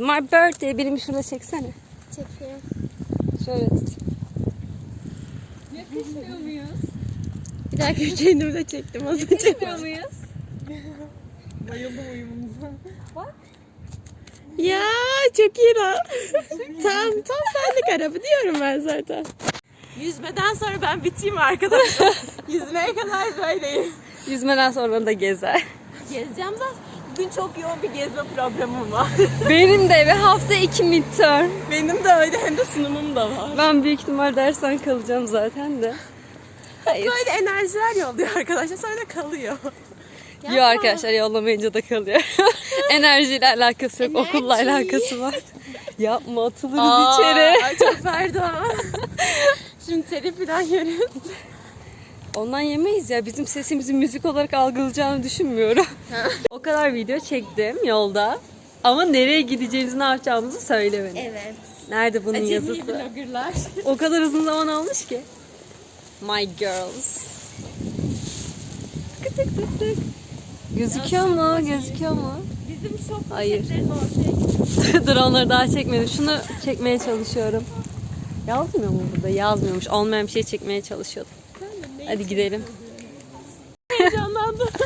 is my birthday. Benim şurada çeksene. Çekiyorum. Şöyle tut. Yakışmıyor muyuz? Bir dakika kendimi de çektim az önce. Yakışmıyor muyuz? Bayıldım uyumumuza. Ya çok iyi lan. tam tam senlik araba diyorum ben zaten. Yüzmeden sonra ben biteyim arkadaşlar. Yüzmeye kadar böyleyim. Yüzmeden sonra da gezer. Gezeceğim de bugün çok yoğun bir gezme programım var. Benim de ve hafta iki midterm. Benim de öyle hem de sunumum da var. Ben büyük ihtimal dersten kalacağım zaten de. Hayır. Böyle enerjiler yolluyor arkadaşlar sonra da kalıyor. Yok arkadaşlar yollamayınca da kalıyor. Enerjiyle alakası yok, okulla alakası var. Yapma atılırız içeri. Ay çok pardon. Şimdi telif falan görüyoruz. Ondan yemeyiz ya. Bizim sesimizi müzik olarak algılayacağını düşünmüyorum. o kadar video çektim yolda. Ama nereye gideceğimizi ne yapacağımızı söylemedim. Evet. Nerede bunun Acemi yazısı? vloggerlar. O kadar uzun zaman almış ki. My girls. Tık tık tık tık. Gözüküyor mu? Gözüküyor mu? Bizim şok Hayır. Dur onları daha çekmedim. Şunu çekmeye çalışıyorum. Yazmıyor mu burada? Yazmıyormuş. Olmayan bir şey çekmeye çalışıyordum. Hadi gidelim. heyecanlandım.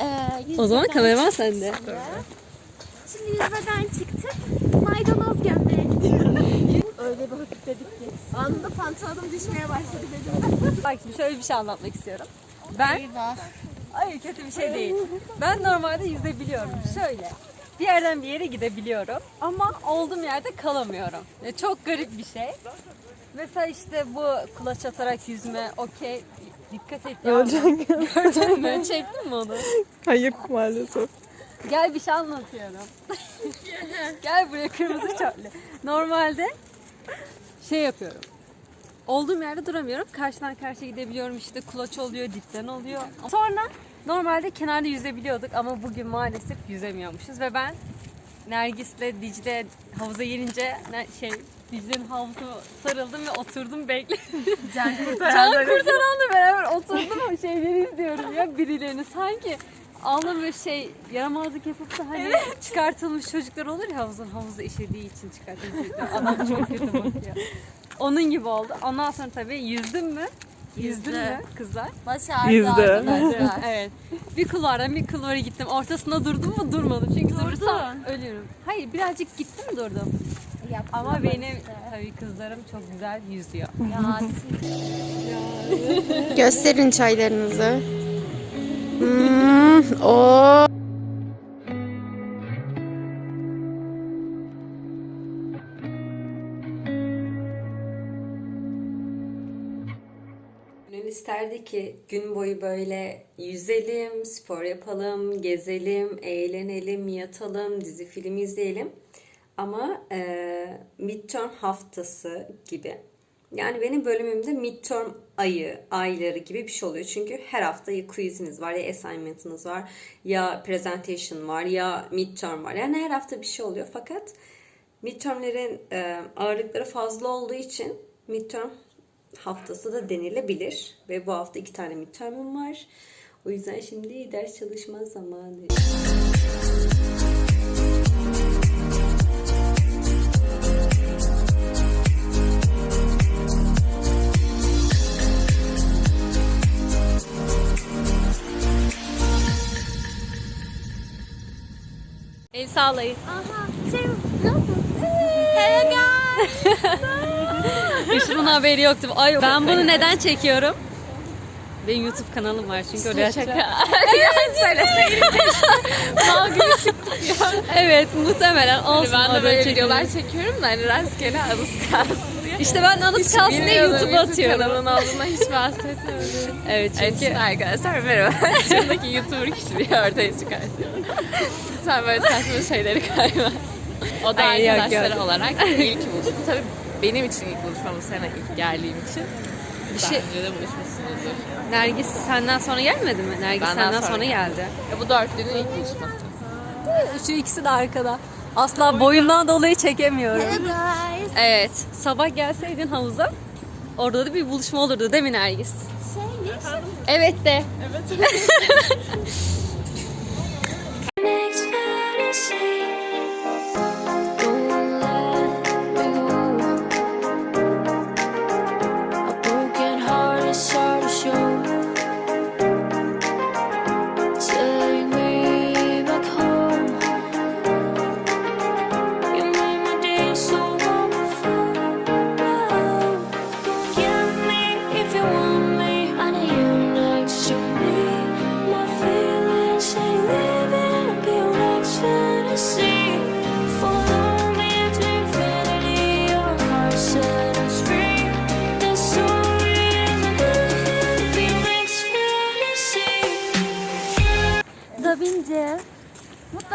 Ee, O zaman kameraman sende. Şimdi yüzmeden çıktık. Maydanoz gömmeye gidiyoruz. Öyle bir hafifledik ki. Anında pantolonum düşmeye başladı dedim. Bak şimdi şöyle bir şey anlatmak istiyorum. Ben Hayır kötü bir şey değil. Ben normalde yüzebiliyorum. Şöyle. Bir yerden bir yere gidebiliyorum. Ama olduğum yerde kalamıyorum. Ya çok garip bir şey. Mesela işte bu kulaç atarak yüzme okey. Dikkat et ya. Gördün mü? Çektin mi onu? Hayır maalesef. Gel bir şey anlatıyorum. Gel buraya kırmızı çöplü. Normalde şey yapıyorum. Olduğum yerde duramıyorum. Karşıdan karşıya gidebiliyorum. İşte kulaç oluyor, dipten oluyor. Sonra normalde kenarda yüzebiliyorduk ama bugün maalesef yüzemiyormuşuz ve ben Nergis'le Dicle havuza girince ne- şey Dicle'nin havuzuna sarıldım ve oturdum bekledim. Can Can kurtaranla beraber oturdum şeyleri izliyorum ya birilerini. Sanki Ağlam böyle şey yaramazlık yapıp da hani çıkartılmış çocuklar olur ya havuzun havuza işediği için çıkartılmış çocuklar. Adam çok kötü bakıyor. Onun gibi oldu. Ondan sonra tabii yüzdün mü? Yüzdün Yüzdü. mü kızlar? Başardı Yüzdü. arkadaşlar. evet. Bir kulvardan bir kulvara gittim. Ortasında durdum mu durmadım. Çünkü durursam ölüyorum. Hayır birazcık gittim mi durdum. Yaptı Ama ama benim işte. tabii kızlarım çok güzel yüzüyor. Ya, Gösterin çaylarınızı. Hmm, o. isterdi ki gün boyu böyle yüzelim, spor yapalım, gezelim, eğlenelim, yatalım, dizi film izleyelim. Ama e, midterm haftası gibi. Yani benim bölümümde midterm ayı, ayları gibi bir şey oluyor. Çünkü her hafta ya quiziniz var, ya assignment'ınız var, ya presentation var, ya midterm var. Yani her hafta bir şey oluyor. Fakat midtermlerin e, ağırlıkları fazla olduğu için midterm haftası da denilebilir. Ve bu hafta iki tane midterm'im var. O yüzden şimdi ders çalışma zamanı. El sağlayın. Aha, şey, ne yapıyorsun? Hey Hiç bunun haberi yoktu. Ay, ben bunu neden çekiyorum? Benim YouTube kanalım var çünkü oraya şaka. yani söyleseydim. Çıktık ya. Evet muhtemelen olsun. Ben de böyle videolar çekiyorum da hani rastgele anıs kalsın. İşte ben anıt kalsın diye YouTube'a atıyorum. kanalın olduğuna hiç bahsetmiyorum. Evet Evet çünkü şimdi arkadaşlar merhaba. Şuradaki YouTuber kişiliği ortaya çıkartıyorum. Lütfen böyle saçma şeyleri kayma. O da Ay, yok, arkadaşları yok. olarak ilk buluşma. Tabii benim için ilk buluşmam bu sene ilk geldiğim için. Bir Daha şey- önce de buluşmuşsunuzdur. Nergis senden sonra gelmedi mi? Nergis Benden senden sonra sonra geldi. Ya bu dörtlünün ilk buluşması. Şu ikisi de arkada. Asla boyumdan dolayı çekemiyorum. Guys. Evet. Sabah gelseydin havuza orada da bir buluşma olurdu değil mi Nergis? Şey, ne? Evet de. Next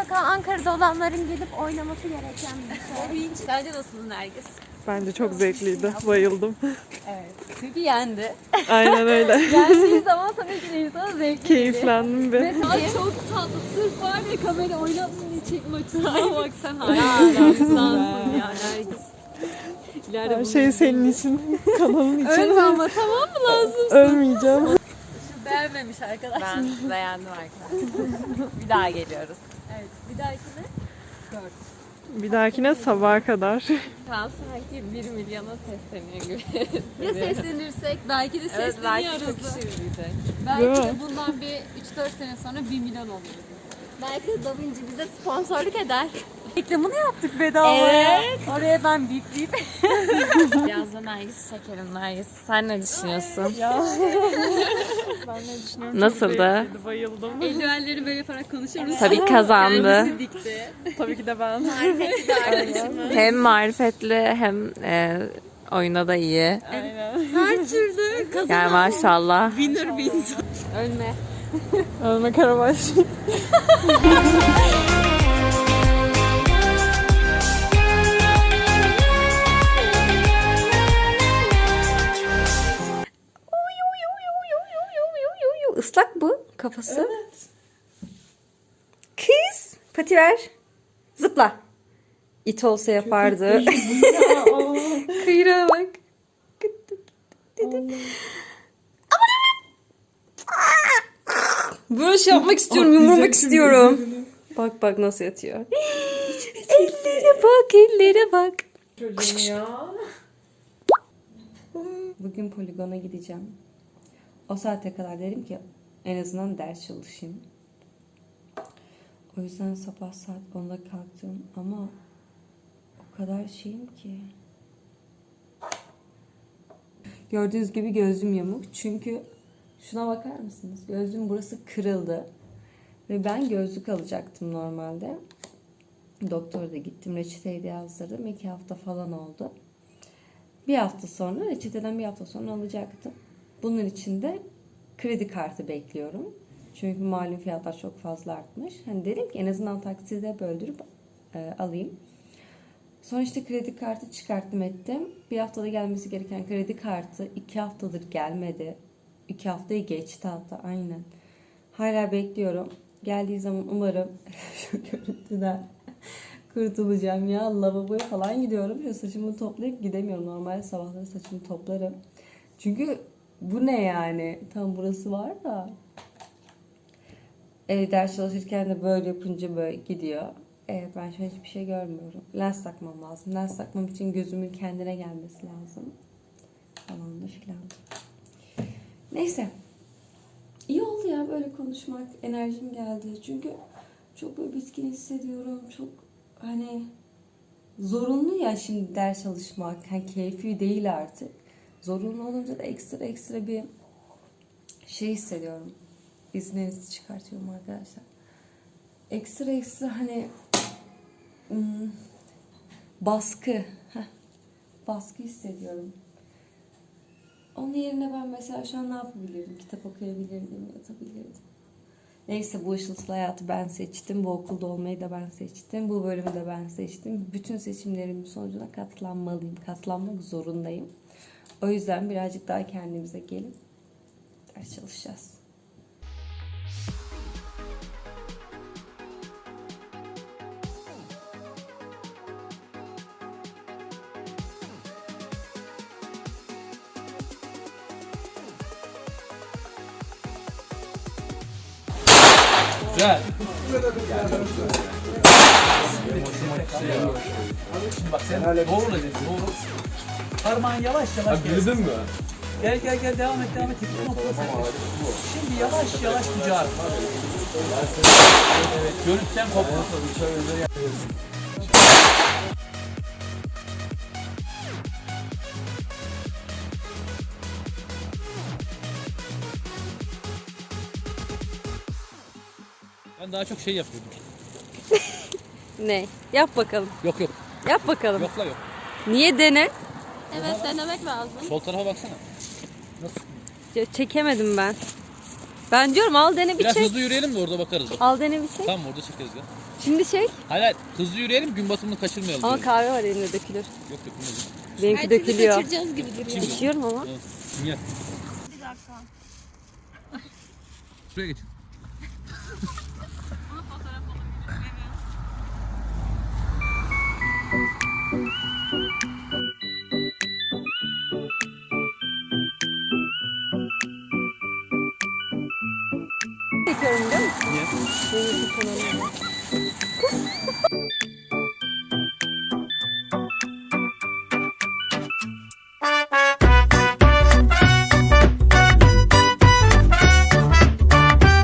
başarıda olanların gelip oynaması gereken bir şey. Sence nasıl Nergis? Bence çok zevkliydi. Bayıldım. Evet. Çünkü yendi. Aynen öyle. Yendiği zaman tabii ki de insana zevkli Keyiflendim bir. Ay çok tatlı. Sırf var ya kamera oynatsın diye çekme açısına bak sen hala insansın ya Nergis. İleride Her şey senin için. Kanalın için. Ölme ama tamam mı lazım? Ölmeyeceğim. Beğenmemiş arkadaş. Ben beğendim arkadaşlar. bir daha geliyoruz. Evet bir dahakine Bir dahakine sabaha kadar. Kaan sanki 1 milyona sesleniyor gibi. Ya seslenirsek belki de Evet, belki sesleniyoruz. çok kişi Değil Belki de bundan bir 3-4 sene sonra 1 milyon olur. belki de Da Vinci bize sponsorluk eder. Reklamını yaptık bedavaya. Evet. Oraya ben bipleyip. Biraz da Nergis çekelim Nergis. Sen ne düşünüyorsun? Ben ne düşünüyorum? Zevkliydi, Bayıldım. Eldivenleri böyle yaparak konuşuyoruz. Tabii kazandı. Kendisi dikti. Tabii ki de ben. Hem marifetli hem e, oyuna da iyi. Aynen. Her türlü kazanan Yani maşallah. winner wins. Ölme. Ölme Karabaş. Islak bu kafası. Kız pati ver. Zıpla. İt olsa yapardı. Kıyrağa bak. Böyle şey yapmak istiyorum, yumurmak istiyorum. Bak bak nasıl yatıyor. ellere bak, ellere bak. Bugün poligona gideceğim. O saate kadar derim ki en azından ders çalışayım. O yüzden sabah saat 10'da kalktım ama o kadar şeyim ki. Gördüğünüz gibi gözüm yamuk. Çünkü şuna bakar mısınız? Gözüm burası kırıldı. Ve ben gözlük alacaktım normalde. Doktora da gittim. Reçeteyi de yazdırdım. İki hafta falan oldu. Bir hafta sonra, reçeteden bir hafta sonra alacaktım. Bunun için de kredi kartı bekliyorum. Çünkü malum fiyatlar çok fazla artmış. Hani dedim ki en azından takside böldürüp e, alayım. Sonra işte kredi kartı çıkarttım ettim. Bir haftada gelmesi gereken kredi kartı iki haftadır gelmedi. İki haftayı geçti hatta aynen. Hala bekliyorum. Geldiği zaman umarım şu görüntüden kurtulacağım ya. Lavaboya falan gidiyorum. Şu saçımı toplayıp gidemiyorum. Normalde sabahları saçımı toplarım. Çünkü bu ne yani? Tam burası var da. E, ders çalışırken de böyle yapınca böyle gidiyor. E, ben şu an hiçbir şey görmüyorum. Lens takmam lazım. Lens takmam için gözümün kendine gelmesi lazım. Falan da filan. Neyse. İyi oldu ya böyle konuşmak. Enerjim geldi. Çünkü çok böyle bitkin hissediyorum. Çok hani zorunlu ya şimdi ders çalışmak. Hani keyfi değil artık. Zorunlu olunca da ekstra ekstra bir şey hissediyorum. İzninizi çıkartıyorum arkadaşlar. Ekstra ekstra hani hmm, baskı. baskı hissediyorum. Onun yerine ben mesela şu an ne yapabilirdim? Kitap okuyabilirdim, yatabilirdim. Neyse bu ışıltılı hayatı ben seçtim. Bu okulda olmayı da ben seçtim. Bu bölümü de ben seçtim. Bütün seçimlerimin sonucuna katlanmalıyım. Katlanmak zorundayım. O yüzden birazcık daha kendimize gelip ders çalışacağız. Güzel. Bak sen doğru dedin, doğru. Parmağın yavaş yavaş Bildin mi? Gel gel gel devam et devam et. Hiçbir noktada sen Şimdi yavaş yavaş kucağa. Evet, görüntüden kopma. Ben daha çok şey yapıyordum. Ne? Yap bakalım. Yok yok. Yap bakalım. Yok la yok. Niye dene? Evet denemek lazım. Sol tarafa baksana. Ya, Çekemedim ben. Ben diyorum al dene bir Biraz çek. hızlı yürüyelim de orada bakarız. Bak. Al dene bir çek. Tamam orada çekeriz ya. Şimdi çek. Hayır hayır hızlı yürüyelim gün batımını kaçırmayalım. Ama diyorum. kahve var elinde dökülür. Yok dökülmez. Benimki dökülüyor. Kaçıracağız gibi duruyor. İçiyorum ama. Gel. Şuraya geç. Çekiyorum